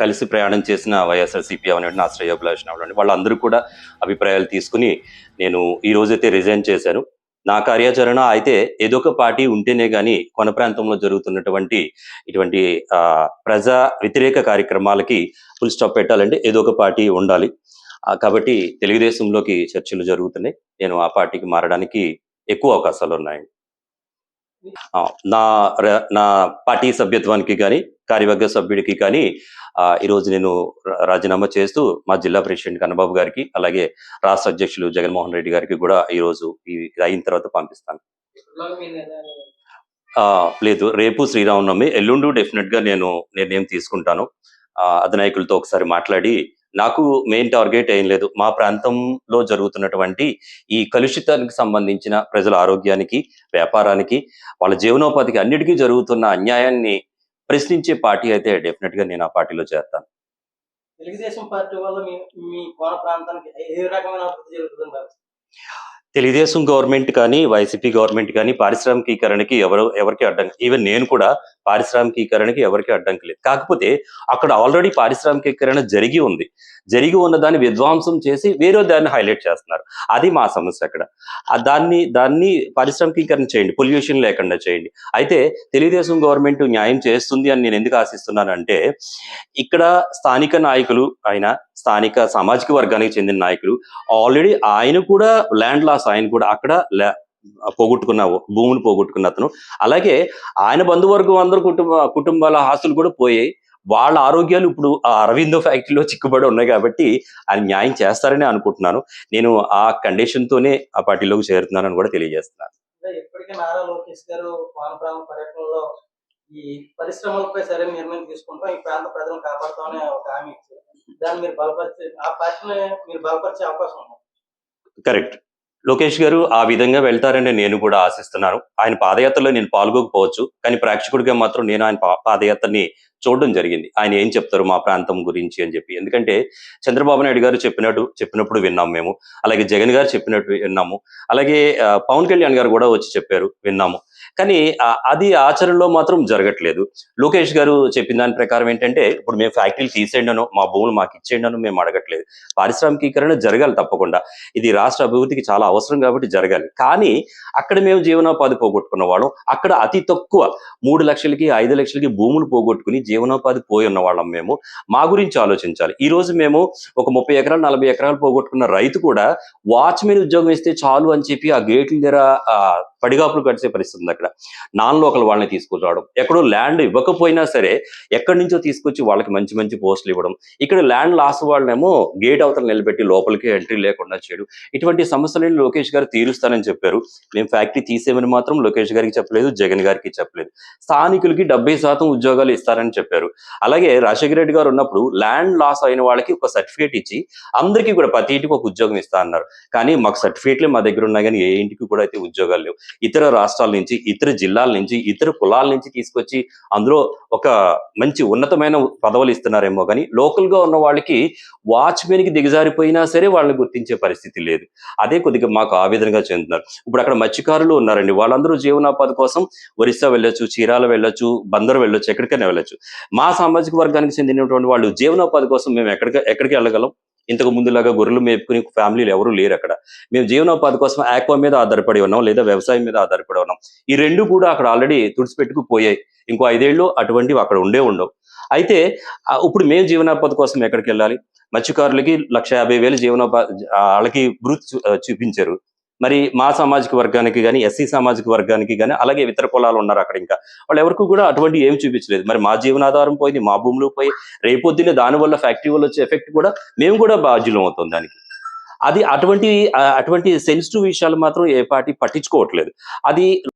కలిసి ప్రయాణం చేసిన వైఎస్ఆర్సీపీ అవన్నీ నా శ్రేయోభిలాష్ అవనండి వాళ్ళందరూ కూడా అభిప్రాయాలు తీసుకుని నేను ఈ రోజైతే రిజైన్ చేశాను. నా కార్యాచరణ అయితే ఏదో ఒక పార్టీ ఉంటేనే కానీ కొన ప్రాంతంలో జరుగుతున్నటువంటి ఇటువంటి ప్రజా వ్యతిరేక కార్యక్రమాలకి ఫుల్ స్టాప్ పెట్టాలంటే ఏదో ఒక పార్టీ ఉండాలి. కాబట్టి తెలుగుదేశంలోకి చర్చలు జరుగుతున్నాయి. నేను ఆ పార్టీకి మారడానికి ఎక్కువ అవకాశాలు ఉన్నాయి నా నా పార్టీ సభ్యత్వానికి కానీ కార్యవర్గ సభ్యుడికి కానీ ఈరోజు నేను రాజీనామా చేస్తూ మా జిల్లా ప్రెసిడెంట్ కన్నబాబు గారికి అలాగే రాష్ట్ర అధ్యక్షులు జగన్మోహన్ రెడ్డి గారికి కూడా ఈ రోజు ఈ అయిన తర్వాత పంపిస్తాను. లేదు రేపు శ్రీరామనవమి ఎల్లుండు డెఫినెట్గా నేను నిర్ణయం తీసుకుంటాను. అధినాయకులతో ఒకసారి మాట్లాడి నాకు మెయిన్ టార్గెట్ ఏం లేదు. మా ప్రాంతంలో జరుగుతున్నటువంటి ఈ కలుషితానికి సంబంధించిన ప్రజల ఆరోగ్యానికి వ్యాపారానికి వాళ్ళ జీవనోపాధికి అన్నిటికీ జరుగుతున్న అన్యాయాన్ని ప్రశ్నించే పార్టీ అయితే డెఫినెట్గా నేను ఆ పార్టీలో చేస్తాను తెలుగుదేశం పార్టీ వల్ల మీ మీ కోన ప్రాంతానికి ఏ రకమైన అభివృద్ధి జరుగుతుందని భావిస్తారు తెలుగుదేశం గవర్నమెంట్ కానీ వైసీపీ గవర్నమెంట్ కానీ పారిశ్రామికీకరణకి ఎవరు ఎవరికి అడ్డం ఈవెన్ నేను కూడా పారిశ్రామికీకరణకి ఎవరికి అడ్డంకి లేదు. కాకపోతే అక్కడ ఆల్రెడీ పారిశ్రామికీకరణ జరిగి ఉంది. జరిగి ఉన్న దాన్ని విధ్వంసం చేసి వేరే దాన్ని హైలైట్ చేస్తున్నారు. అది మా సమస్య అక్కడ. దాన్ని దాన్ని పారిశ్రామికీకరణ చేయండి పొల్యూషన్ లేకుండా చేయండి. అయితే తెలుగుదేశం గవర్నమెంట్ న్యాయం చేస్తుంది అని నేను ఎందుకు ఆశిస్తున్నానంటే ఇక్కడ స్థానిక నాయకులు ఆయన స్థానిక సామాజిక వర్గానికి చెందిన నాయకులు ఆల్రెడీ ఆయన కూడా ల్యాండ్ లాస్ ఆయన కూడా అక్కడ పోగొట్టుకున్న భూములు పోగొట్టుకున్న అతను. అలాగే ఆయన బంధువర్గం అందరు కుటుంబ కుటుంబాల ఆస్తులు కూడా పోయాయి. వాళ్ళ ఆరోగ్యాలు ఇప్పుడు ఆ అరవిందో ఫ్యాక్టరీలో చిక్కుబడి ఉన్నాయి కాబట్టి ఆయన న్యాయం చేస్తారని అనుకుంటున్నాను. నేను ఆ కండిషన్ తోనే ఆ పార్టీలోకి చేరుతున్నానని కూడా తెలియజేస్తున్నాను. అంటే ఇప్పటికే నారా లోకేష్ గారు కోన ప్రాంత పర్యటనలో ఈ పరిశ్రమలపై సరైన నిర్ణయం తీసుకుంటాం ఈ ప్రాంత ప్రజలను కాపాడుతామని ఒక హామీ ఇచ్చారు. దాన్ని మీరు బలపరిచే ఆ పార్టీని మీరు బలపరిచే అవకాశం ఉంది. కరెక్ట్. లోకేష్ గారు ఆ విధంగా వెళ్తారని నేను కూడా ఆశిస్తున్నాను. ఆయన పాదయాత్రలో నేను పాల్గొకపోవచ్చు కానీ ప్రేక్షకుడిగా మాత్రం నేను ఆయన పా- పాదయాత్రని చూడడం జరిగింది. ఆయన ఏం చెప్తారు మా ప్రాంతం గురించి అని చెప్పి. ఎందుకంటే చంద్రబాబు నాయుడు గారు చెప్పినట్టు చెప్పినప్పుడు విన్నాము మేము. అలాగే జగన్ గారు చెప్పినట్టు విన్నాము. అలాగే పవన్ కళ్యాణ్ గారు కూడా వచ్చి చెప్పారు విన్నాము. కానీ ఆ, అది ఆచరణలో మాత్రం జరగట్లేదు. లోకేష్ గారు చెప్పిన దాని ప్రకారం ఏంటంటే ఇప్పుడు మేము ఫ్యాక్టరీలు తీసేయండను మా భూములు మాకు ఇచ్చేయండను మేము అడగట్లేదు. పారిశ్రామికీకరణ జరగాలి తప్పకుండా. ఇది రాష్ట్ర అభివృద్ధికి చాలా అవసరం కాబట్టి జరగాలి. కానీ అక్కడ మేము జీవనోపాధి పోగొట్టుకున్న వాళ్ళం. అక్కడ అతి తక్కువ మూడు లక్షలకి ఐదు లక్షలకి భూములు పోగొట్టుకుని జీవనోపాధి పోయి ఉన్న వాళ్ళం మేము. మా గురించి ఆలోచించాలి. ఈ రోజు మేము ఒక ముప్పై ఎకరాలు నలభై ఎకరాలు పోగొట్టుకున్న రైతు కూడా వాచ్మెన్ ఉద్యోగం ఇస్తే చాలు అని చెప్పి ఆ గేట్ల దగ్గర పడిగాపులు కడిసే పరిస్థితి ఉంది అక్కడ. నాన్ లోకల్ వాళ్ళని తీసుకురావడం. ఎక్కడో ల్యాండ్ ఇవ్వకపోయినా సరే ఎక్కడి నుంచో తీసుకొచ్చి వాళ్ళకి మంచి మంచి పోస్టులు ఇవ్వడం. ఇక్కడ ల్యాండ్ లాస్ వాళ్ళనేమో గేట్ అవతల నిలబెట్టి లోపలికి ఎంట్రీ లేకుండా చేయడం. ఇటువంటి సమస్యలను లోకేష్ గారు తీరుస్తానని చెప్పారు. మేము ఫ్యాక్టరీ తీసేమని మాత్రం లోకేష్ గారికి చెప్పలేదు జగన్ గారికి చెప్పలేదు. స్థానికులకి డెబ్బై శాతం ఉద్యోగాలు ఇస్తారని చెప్పారు. అలాగే రాజశేఖర రెడ్డి గారు ఉన్నప్పుడు ల్యాండ్ లాస్ అయిన వాళ్ళకి ఒక సర్టిఫికేట్ ఇచ్చి అందరికీ కూడా ప్రతి ఇంటికి ఒక ఉద్యోగం ఇస్తా అన్నారు. కానీ మాకు సర్టిఫికేట్లే మా దగ్గర ఉన్నాయి కానీ ఏ ఇంటికి కూడా అయితే ఉద్యోగాలు లేవు. ఇతర రాష్ట్రాల నుంచి ఇతర జిల్లాల నుంచి ఇతర కులాల నుంచి తీసుకొచ్చి అందులో ఒక మంచి ఉన్నతమైన పదవులు ఇస్తున్నారేమో కానీ లోకల్గా ఉన్న వాళ్ళకి వాచ్మెన్కి దిగజారిపోయినా సరే వాళ్ళని గుర్తించే పరిస్థితి లేదు. అదే కొద్దిగా మాకు ఆవేదనగా చెందుతున్నారు. ఇప్పుడు అక్కడ మత్స్యకారులు ఉన్నారండి. వాళ్ళందరూ జీవనోపాధి కోసం ఒరిస్సా వెళ్ళొచ్చు చీరాల వెళ్ళొచ్చు బందరు వెళ్ళొచ్చు ఎక్కడికైనా వెళ్ళొచ్చు. మా సామాజిక వర్గానికి చెందినటువంటి వాళ్ళు జీవనోపాధి కోసం మేము ఎక్కడికి ఎక్కడికి వెళ్ళగలం? ఇంతకు ముందులాగా గొర్రెలు మేపుకుని ఫ్యామిలీలు ఎవరు లేరు అక్కడ. మేము జీవనోపాధి కోసం ఆక్వా మీద ఆధారపడి ఉన్నాం లేదా వ్యవసాయం మీద ఆధారపడి ఉన్నాం. ఈ రెండు కూడా అక్కడ ఆల్రెడీ తుడిచిపెట్టుకు పోయాయి ఇంకో ఐదేళ్ళు అటువంటివి అక్కడ ఉండే ఉండవు. అయితే ఇప్పుడు మేము జీవనోపాధి కోసం ఎక్కడికి వెళ్ళాలి? మత్స్యకారులకి లక్ష యాభై వేలు జీవనోపాధి వాళ్ళకి వృత్తి చూ- చూపించారు. మరి మా సామాజిక వర్గానికి కానీ ఎస్సీ సామాజిక వర్గానికి కానీ అలాగే ఇతర కులాలు ఉన్నారు అక్కడ ఇంకా. వాళ్ళు ఎవరికి కూడా అటువంటి ఏమి చూపించలేదు. మరి మా జీవనాధారం పోయింది మా భూములు పోయి రేపొద్దున దానివల్ల ఫ్యాక్టరీ వల్ల వచ్చే ఎఫెక్ట్ కూడా మేము కూడా బాధ్యులం అవుతాం దానికి. అది అటువంటి అటువంటి సెన్సిటివ్ విషయాలు మాత్రం ఏ పార్టీ పట్టించుకోవట్లేదు. అది